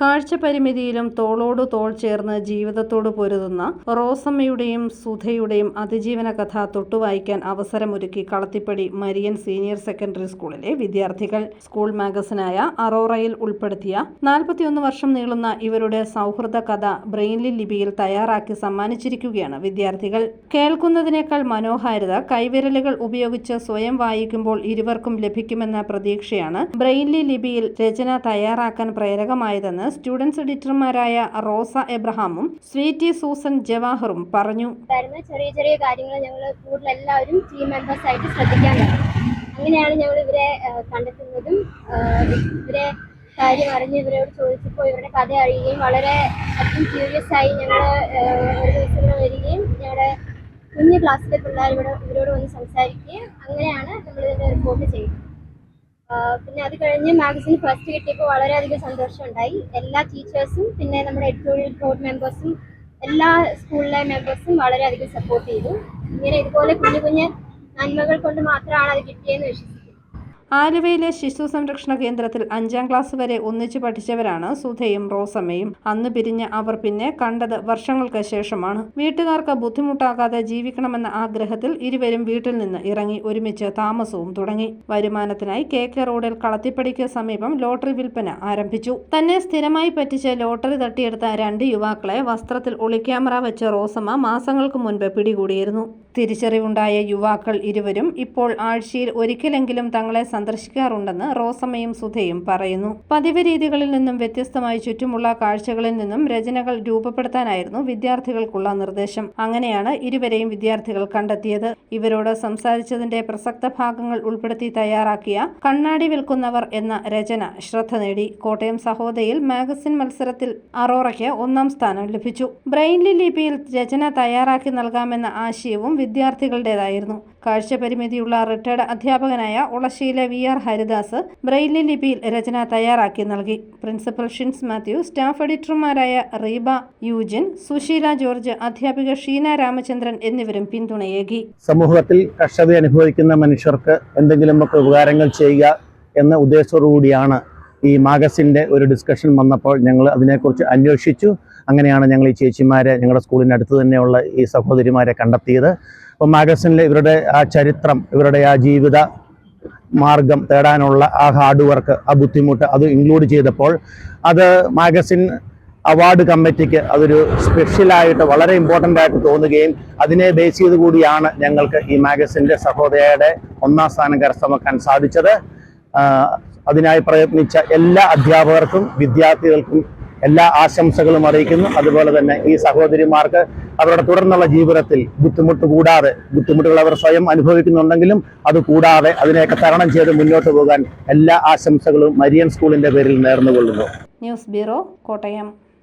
കാഴ്ചപരിമിതിയിലും തോളോടു തോൾ ചേർന്ന് ജീവിതത്തോട് പൊരുതുന്ന റോസമ്മയുടെയും സുധയുടെയും അതിജീവന കഥ തൊട്ടുവായിക്കാൻ അവസരമൊരുക്കി കളത്തിപ്പടി മരിയൻ സീനിയർ സെക്കൻഡറി സ്കൂളിലെ വിദ്യാർത്ഥികൾ. സ്കൂൾ മാഗസിനായ അറോറയിൽ ഉൾപ്പെടുത്തിയ നാൽപ്പത്തിയൊന്ന് വർഷം നീളുന്ന ഇവരുടെ സൗഹൃദ കഥ ബ്രെയിൻലി ലിപിയിൽ തയ്യാറാക്കി സമ്മാനിച്ചിരിക്കുകയാണ് വിദ്യാർത്ഥികൾ. കേൾക്കുന്നതിനേക്കാൾ മനോഹാരിത കൈവിരലുകൾ ഉപയോഗിച്ച് സ്വയം വായിക്കുമ്പോൾ ഇരുവർക്കും ലഭിക്കുമെന്ന പ്രതീക്ഷയാണ് ബ്രെയിൻലി ലിപിയിൽ രചന തയ്യാറാക്കാൻ പ്രേരകമായതെന്ന് സ്റ്റുഡൻസ് എഡിറ്റർമാരായ റോസ എബ്രഹാമും സ്വീറ്റി സൂസൻ ജവാഹറും പറഞ്ഞു. ചെറിയ ചെറിയ കാര്യങ്ങൾ ഞങ്ങൾ കൂടുതൽ എല്ലാവരും ടീം മെമ്പേഴ്സ് ആയിട്ട് ശ്രദ്ധിക്കാൻ അങ്ങനെയാണ് ഞങ്ങൾ ഇവരെ കണ്ടെത്തുന്നതും ഇവരെ കാര്യം അറിഞ്ഞ് ഇവരോട് ചോദിച്ചപ്പോൾ ഇവരുടെ കഥ അറിയുകയും വളരെ അധികം ക്യൂരിയസ് ആയി ഞങ്ങൾ ഒരു ദിവസം വരികയും ഞങ്ങളുടെ കുഞ്ഞു ക്ലാസ്സിലെ പിള്ളേർ ഇവരോട് വന്ന് സംസാരിക്കുകയും അങ്ങനെയാണ് നമ്മൾ ഇതിന്റെ റിപ്പോർട്ട് ചെയ്യുന്നത്. പിന്നെ അത് കഴിഞ്ഞ് മാഗസിൻ ഫസ്റ്റ് കിട്ടിയപ്പോൾ വളരെയധികം സന്തോഷമുണ്ടായി. എല്ലാ ടീച്ചേഴ്സും പിന്നെ നമ്മുടെ എഡിറ്റോറിയൽ ബോർഡ് മെമ്പേഴ്സും എല്ലാ സ്കൂളിലെ മെമ്പേഴ്സും വളരെയധികം സപ്പോർട്ട് ചെയ്തു. ഇങ്ങനെ ഇതുപോലെ കുഞ്ഞു കുഞ്ഞ് നന്മകൾ കൊണ്ട് മാത്രമാണ് അത് കിട്ടിയെന്ന് വിശ്വസിക്കുന്നു. ആലുവയിലെ ശിശു സംരക്ഷണ കേന്ദ്രത്തിൽ അഞ്ചാം ക്ലാസ് വരെ ഒന്നിച്ചു പഠിച്ചവരാണ് സുധയും റോസമ്മയും. അന്ന് പിരിഞ്ഞ അവർ പിന്നെ കണ്ടത് വർഷങ്ങൾക്ക് ശേഷമാണ്. വീട്ടുകാർക്ക് ബുദ്ധിമുട്ടാകാതെ ജീവിക്കണമെന്ന ആഗ്രഹത്തിൽ ഇരുവരും വീട്ടിൽ നിന്ന് ഇറങ്ങി ഒരുമിച്ച് താമസവും തുടങ്ങി. വരുമാനത്തിനായി കെ കെ റോഡിൽ കളത്തിപ്പടിക്ക് സമീപം ലോട്ടറി വിൽപ്പന ആരംഭിച്ചു. തന്നെ സ്ഥിരമായി പറ്റിച്ച് ലോട്ടറി തട്ടിയെടുത്ത രണ്ട് യുവാക്കളെ വസ്ത്രത്തിൽ ഒളിക്യാമറ വെച്ച് റോസമ്മ മാസങ്ങൾക്ക് മുൻപ് പിടികൂടിയിരുന്നു. തിരിച്ചറിവുണ്ടായ യുവാക്കൾ ഇരുവരും ഇപ്പോൾ ആഴ്ചയിൽ ഒരിക്കലെങ്കിലും തങ്ങളെ സന്ദർശിക്കാറുണ്ടെന്ന് റോസമ്മയും സുധയും പറയുന്നു. പതിവ് രീതികളിൽ നിന്നും വ്യത്യസ്തമായി ചുറ്റുമുള്ള കാഴ്ചകളിൽ നിന്നും രചനകൾ രൂപപ്പെടുത്താനായിരുന്നു വിദ്യാർത്ഥികൾക്കുള്ള നിർദ്ദേശം. അങ്ങനെയാണ് ഇരുവരെയും വിദ്യാർത്ഥികൾ കണ്ടെത്തിയത്. ഇവരോട് സംസാരിച്ചതിന്റെ പ്രസക്ത ഭാഗങ്ങൾ ഉൾപ്പെടുത്തി തയ്യാറാക്കിയ കണ്ണാടി വിൽക്കുന്നവർ എന്ന രചന ശ്രദ്ധ നേടി. കോട്ടയം സഹോദയിൽ മാഗസിൻ മത്സരത്തിൽ അറോറയ്ക്ക് ഒന്നാം സ്ഥാനം ലഭിച്ചു. ബ്രെയിൻലി ലിപിയിൽ രചന തയ്യാറാക്കി നൽകാമെന്ന ആശയവും വിദ്യാർത്ഥികളുടേതായിരുന്നു. കാഴ്ചപരിമിതിയുള്ള റിട്ടയർഡ് അധ്യാപകനായ ഉളശ്ശേരിയിലെ വി ആർ ഹരിദാസ് ബ്രെയിലി ലിപിയിൽ രചന തയ്യാറാക്കി നൽകി. പ്രിൻസിപ്പൽ ഷിൻസ് മാത്യു സ്റ്റാഫ് എഡിറ്റർമാരായ റീബ യൂജിൻ സുശീല ജോർജ് അധ്യാപിക ഷീന രാമചന്ദ്രൻ എന്നിവരും പിന്തുണയേകി. സമൂഹത്തിൽ കഷ്ടത അനുഭവിക്കുന്ന മനുഷ്യർക്ക് എന്തെങ്കിലുമൊക്കെ ഉപകാരങ്ങൾ ചെയ്യുക എന്ന ഉദ്ദേശത്തോടു കൂടിയാണ് ഈ മാഗസിന്റെ ഒരു ഡിസ്കഷൻ വന്നപ്പോൾ ഞങ്ങൾ അതിനെക്കുറിച്ച് അന്വേഷിച്ചു. അങ്ങനെയാണ് ഞങ്ങൾ ഈ ചേച്ചിമാരെ ഞങ്ങളുടെ സ്കൂളിന്റെ അടുത്ത് തന്നെയുള്ള ഈ സഹോദരിമാരെ കണ്ടെത്തിയത്. അപ്പോൾ മാഗസിനിൽ ഇവരുടെ ആ ചരിത്രം ഇവരുടെ ആ ജീവിത മാർഗം തേടാനുള്ള ആ ഹാർഡ് വർക്ക് ആ ബുദ്ധിമുട്ട് അത് ഇൻക്ലൂഡ് ചെയ്തപ്പോൾ അത് മാഗസിൻ അവാർഡ് കമ്മിറ്റിക്ക് അതൊരു സ്പെഷ്യലായിട്ട് വളരെ ഇമ്പോർട്ടന്റ് ആയിട്ട് തോന്നുകയും അതിനെ ബേസ് ചെയ്ത് കൂടിയാണ് ഞങ്ങൾക്ക് ഈ മാഗസിന്റെ സഹോദരയുടെ ഒന്നാം സ്ഥാനം കരസ്ഥമാക്കാൻ സാധിച്ചത്. അതിനായി പ്രയത്നിച്ച എല്ലാ അധ്യാപകർക്കും വിദ്യാർത്ഥികൾക്കും എല്ലാ ആശംസകളും അറിയിക്കുന്നു. അതുപോലെ തന്നെ ഈ സഹോദരിമാർക്ക് അവരുടെ തുടർന്നുള്ള ജീവിതത്തിൽ ബുദ്ധിമുട്ട് കൂടാതെ ബുദ്ധിമുട്ടുകൾ അവർ സ്വയം അനുഭവിക്കുന്നുണ്ടെങ്കിലും അത് കൂടാതെ അതിനെയൊക്കെ തരണം ചെയ്ത് മുന്നോട്ട് പോകാൻ എല്ലാ ആശംസകളും മരിയൻ സ്കൂളിന്റെ പേരിൽ നേർന്നുകൊള്ളുന്നു. News bureau Kottayam.